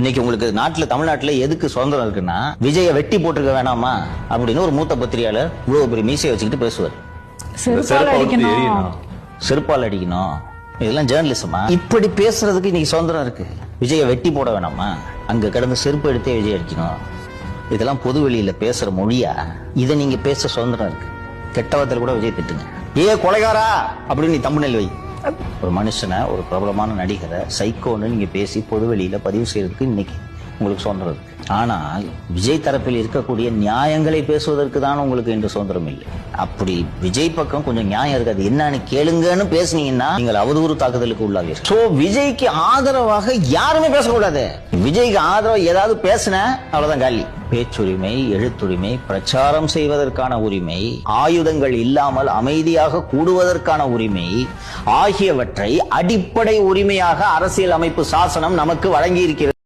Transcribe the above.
இன்னைக்கு உங்களுக்கு நாட்டுல தமிழ்நாட்டுல எதுக்கு சுதந்திரம் இருக்குன்னா விஜய வெட்டி போட்டிருக்க வேணாமா? அப்படின்னு ஒரு மூத்த பத்திரிகையாளர் இவ்வளவு பெரிய மீசையை வச்சுக்கிட்டு பேசுவார். செருப்பால் அடிக்கணும். இதெல்லாம் ஜேர்னலிசமா இப்படி பேசுறதுக்கு இன்னைக்கு சுதந்திரம் இருக்கு. விஜய வெட்டி போட வேணாமா? அங்க கிடந்து செருப்பு எடுத்தே விஜய் அடிக்கணும். இதெல்லாம் பொது வெளியில பேசுற மொழியா? இதை நீங்க பேச சுதந்திரம் இருக்கு. கெட்டவத்தில் கூட விஜய் திட்டுங்க. ஏ கொலைகாரா? அப்படின்னு நீ தமிழில் வை. ஒரு மனுஷனை ஒரு பிரபலமான நடிகரை சைக்கோன்னு நீங்க பேசி பொதுவெளியில பதிவு செய்யறதுக்கு இன்னைக்கு உங்களுக்கு சுதந்திரம் இருக்கு. ஆனால் விஜய் தரப்பில் இருக்கக்கூடிய நியாயங்களை பேசுவதற்கு தான் உங்களுக்கு இன்று சுதந்திரம் இல்லை. அப்படி விஜய் பக்கம் கொஞ்சம் நியாயம் இருக்காது என்னன்னு கேளுங்கன்னு பேசுனீங்கன்னா நீங்கள் அவதூறு தாக்குதலுக்கு உள்ளாவீர்கள். சோ விஜய்க்கு ஆதரவாக யாருமே பேசக்கூடாது. விஜய்க்கு ஆதரவா ஏதாவது பேசின அவ்வளவுதான் காலி. பேச்சுரிமை எழுத்துரிமை பிரச்சாரம் செய்வதற்கான உரிமை ஆயுதங்கள் இல்லாமல் அமைதியாக கூடுவதற்கான உரிமை ஆகியவற்றை அடிப்படை உரிமையாக அரசியல் அமைப்பு சாசனம் நமக்கு வழங்கி இருக்கிறது